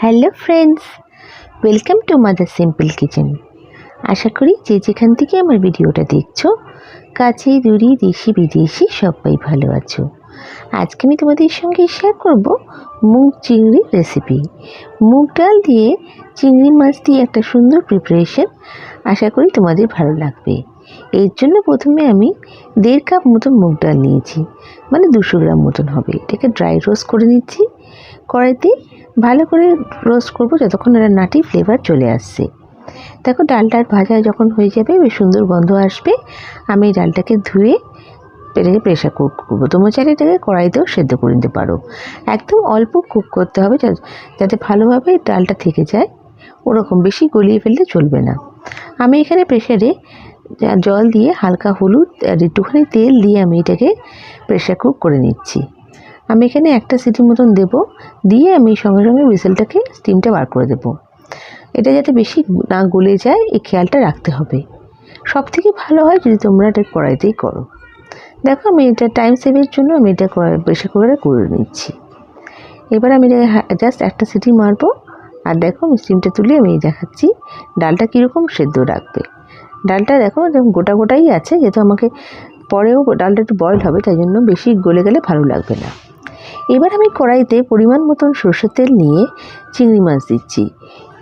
Hello friends, welcome to mother simple kitchen. আশা করি যে যেখান থেকে আমার ভিডিওটা দেখছ, কাছে, দূরে, দেশি, বিদেশি সবাই ভালো আছো। আজকে আমি তোমাদের সঙ্গে শেয়ার করব মুগ চিংড়ির রেসিপি মুগ ডাল দিয়ে চিংড়ি মাছ দিয়ে একটা সুন্দর প্রিপারেশন আশা করি তোমাদের ভালো লাগবে। এর জন্য প্রথমে আমি দেড় কাপ মতন মুগ ডাল নিয়েছি মানে দুশো গ্রাম মতন হবে। এটাকে ড্রাই রোস্ট করে নিচ্ছি। কড়াইতে ভালো করে রোস্ট করব যতক্ষণ একটা নাটি ফ্লেভার চলে আসছে। দেখো ডালটার ভাজা যখন হয়ে যাবে, বেশ সুন্দর গন্ধ আসবে। আমি ডালটাকে ধুয়ে এটাকে প্রেশার কুক করব। তোমরা চাইলে এটাকে কড়াইতেও সেদ্ধ করে নিতে পারো। একদম অল্প কুক করতে হবে যাতে ভালোভাবে ডালটা থেকে যায়। ওরকম বেশি গলিয়ে ফেললে চলবে না। আমি এখানে প্রেশারে জল দিয়ে হালকা হলুদ আর একটুখানি তেল দিয়ে আমি এটাকে প্রেশার কুক করে নিচ্ছি। আমি এখানে একটা সিটি মতন দেবো, দিয়ে আমি সঙ্গে সঙ্গে হুইসেলটাকে স্টিমটা বার করে দেবো। এটা যাতে বেশি না গলে যায়, এই খেয়ালটা রাখতে হবে। সব থেকে ভালো হয় যদি তোমরা এটা কড়াইতেই করো। দেখো, আমি এটা টাইম সেভের জন্য আমি এটা প্রেশার কুকারে করে নিচ্ছি। এবার আমি জাস্ট একটা সিটি মারবো, আর দেখো, আমি স্টিমটা তুলে আমি দেখাচ্ছি ডালটা কীরকম সেদ্ধ রাখবে। ডালটা দেখো গোটা গোটাই আছে, যেহেতু আমাকে পরেও ডালটা একটু বয়েল হবে, তাই জন্য বেশি গলে গেলে ভালো লাগবে না। এবার আমি কড়াইতে পরিমাণ মতন সর্ষের তেল নিয়ে চিংড়ি মাছ দিচ্ছি।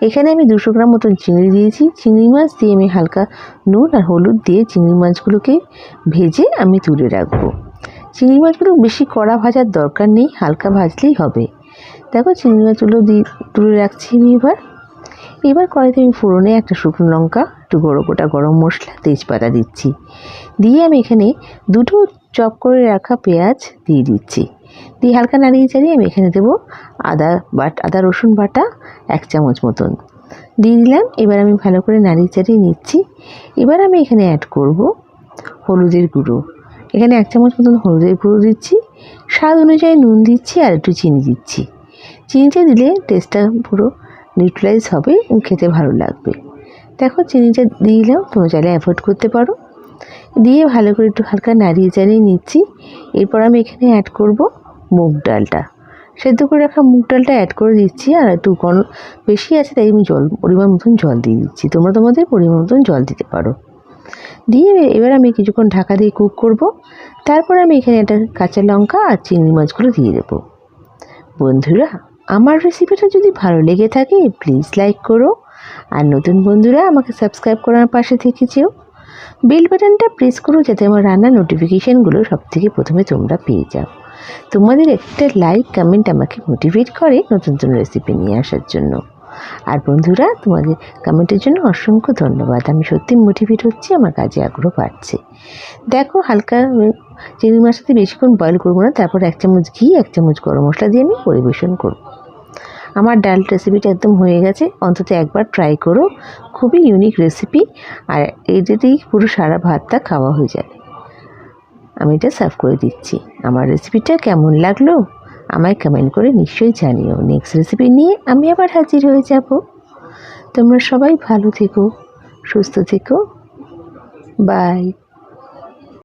এখানে আমি দুশো গ্রাম মতন চিংড়ি দিয়েছি। চিংড়ি মাছ দিয়ে আমি হালকা নুন আর হলুদ দিয়ে চিংড়ি মাছগুলোকে ভেজে আমি তুলে রাখব। চিংড়ি মাছগুলো বেশি কড়া ভাজার দরকার নেই, হালকা ভাজলেই হবে। দেখো, চিংড়ি মাছগুলো দিয়ে তুলে রাখছি আমি এবার। এবার কড়াইতে আমি ফোড়নে একটা শুকনো লঙ্কা, একটু গরম গোটা গরম মশলা, তেজপাতা দিচ্ছি। দিয়ে আমি এখানে দুটো চপ করে রাখা পেঁয়াজ দিয়ে দিচ্ছি। দিয়ে হালকা নাড়িয়ে চাড়িয়ে আমি এখানে দেবো আদা বাট, আদা রসুন বাটা এক চামচ মতন। দিয়ে দিলাম, এবার আমি ভালো করে নাড়িয়ে চাড়িয়ে নিচ্ছি। এবার আমি এখানে অ্যাড করব হলুদের গুঁড়ো। এখানে এক চামচ মতন হলুদের গুঁড়ো দিচ্ছি। স্বাদ অনুযায়ী নুন দিচ্ছি আর একটু চিনি দিচ্ছি। চিনিটা দিলে টেস্টটা পুরো নিউট্রালাইজ হবে খেতে ভালো লাগবে। দেখো চিনিটা দিয়ে দিলাম, তোমরা চাইলে অ্যাভয়েড করতে পারো। দিয়ে ভালো করে একটু হালকা নাড়িয়ে চাড়িয়ে নিচ্ছি। এরপর আমি এখানে অ্যাড করব মুগ ডালটা। সেদ্ধ করে রাখা মুগ ডালটা অ্যাড করে দিচ্ছি, আর একটু ঘন বেশি আছে তাই আমি জল, পরিমাণ মতন জল দিয়ে দিচ্ছি। তোমরা তোমাদের পরিমাণ মতন জল দিতে পারো। দিয়ে এবার আমি কিছুক্ষণ ঢাকা দিয়ে কুক করব। তারপর আমি এখানে একটা কাঁচা লঙ্কা আর চিংড়ি মাছগুলো দিয়ে দেবো। বন্ধুরা আমার রেসিপিটা যদি ভালো লেগে থাকে প্লিজ লাইক করো। আর নতুন বন্ধুরা, আমাকে সাবস্ক্রাইব করার পাশে থেকে যেও বেল বাটনটা প্রেস করো যাতে আমার রান্নার নোটিফিকেশানগুলো সব থেকে প্রথমে তোমরা পেয়ে যাও। তোমাদের একটা লাইক কমেন্ট আমাকে মোটিভেট করে নতুন নতুন রেসিপি নিয়ে আসার জন্য। আর বন্ধুরা, তোমাদের কমেন্টের জন্য অসংখ্য ধন্যবাদ। আমি সত্যি মোটিভেট হচ্ছি, আমার কাজে আগ্রহ বাড়ছে। দেখো, হালকা, চিংড়ি মাছ সাথে বেশিক্ষণ বয়েল করব না, তারপর এক চামচ ঘি, এক চামচ গরম মশলা দিয়ে আমি পরিবেশন করব। আমার ডাল রেসিপিটা একদম হয়ে গেছে। অন্তত একবার ট্রাই করো। খুবই ইউনিক রেসিপি আর এটাতেই পুরো সারা ভাতটা খাওয়া হয়ে যাবে আমি এটা সার্ভ করে দিচ্ছি। আমার রেসিপিটা কেমন লাগল? আমায় কমেন্ট করে নিশ্চয়ই জানিও। নেক্সট রেসিপি নিয়ে আমি আবার হাজির হয়ে যাব। তোমরা সবাই ভালো থেকো, সুস্থ থেকো। বাই